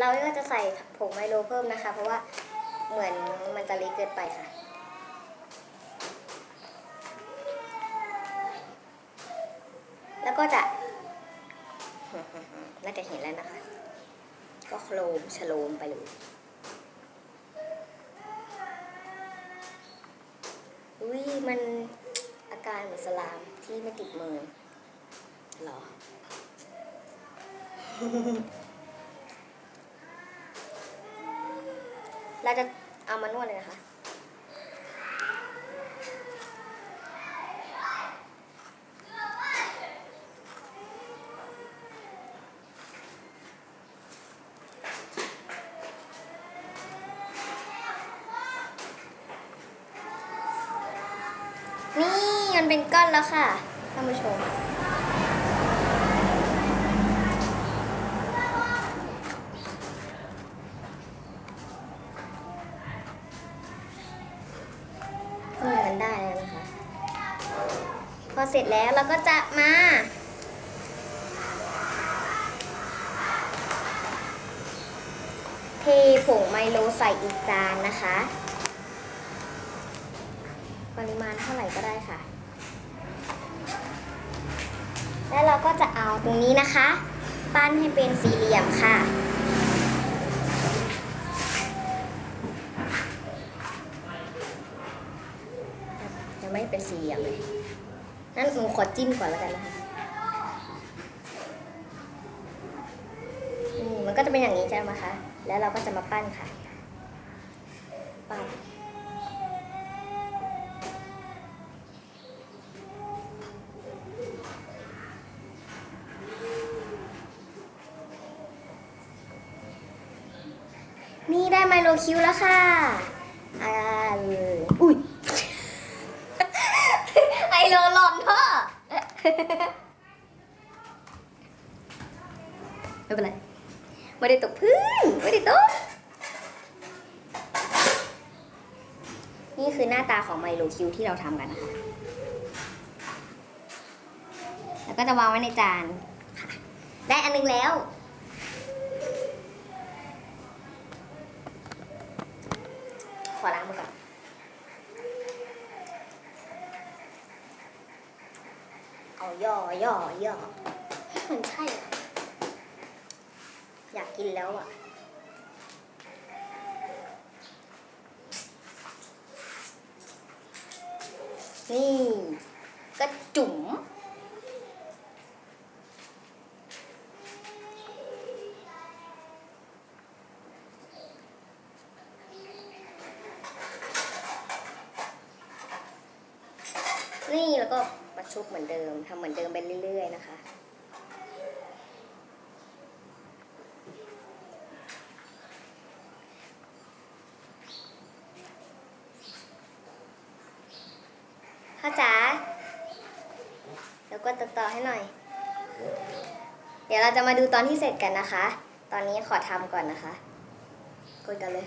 เราก็จะใส่ผงไมโลเพิ่มนะคะ เพราะว่าเหมือนมันจะเล็กเกินไปค่ะ แล้วก็จะน่าจะเห็นแล้วนะคะ ก็โคลมชโลมไปเลยอุ้ยมันอาการเหมือนสลามที่ไม่ติดมือหรอ เราจะเอามานวดเลยนะคะ นี่มันเป็นก้อนแล้วค่ะท่านผู้ชม อเสร็จแล้วเราก็จะมาเทผงไมโลใส่อีกจานนะคะ ปริมาณเท่าไหร่ก็ได้ค่ะ แล้วเราก็จะเอาตรงนี้นะคะ ปั้นให้เป็นสี่เหลี่ยมค่ะยังไม่เป็นสี่เหลี่ยมเลย นั่นหนูขอจิ้มก่อนแล้วกันนะคะนี่มันก็จะเป็นอย่างนี้ใช่ไหมคะ แล้วเราก็จะมาปั้นค่ะ ปั้นนี่ได้ไมโลคิวแล้วค่ะอ่าอุ้ย โลหล่อนพ่อไม่เป็นไรไม่ได้ตกพื้นไม่ได้ตก นี่คือหน้าตาของไมโลคิวที่เราทำกันนะคะ แล้วก็จะวางไว้ในจานค่ะ ได้อันนึงแล้วขอล้างมือก่อน เอา ย่อย่อย่อมันใช่เหรออยากกินแล้วอะนี่กระจุ๋ม นี่แล้วก็ประชุบเหมือนเดิมทำเหมือนเดิมไปเรื่อยๆนะคะพ่อจ๋าแล้วก็ตัดต่อให้หน่อย เดี๋ยวเราจะมาดูตอนที่เสร็จกันนะคะ ตอนนี้ขอทำก่อนนะคะกดกันเลย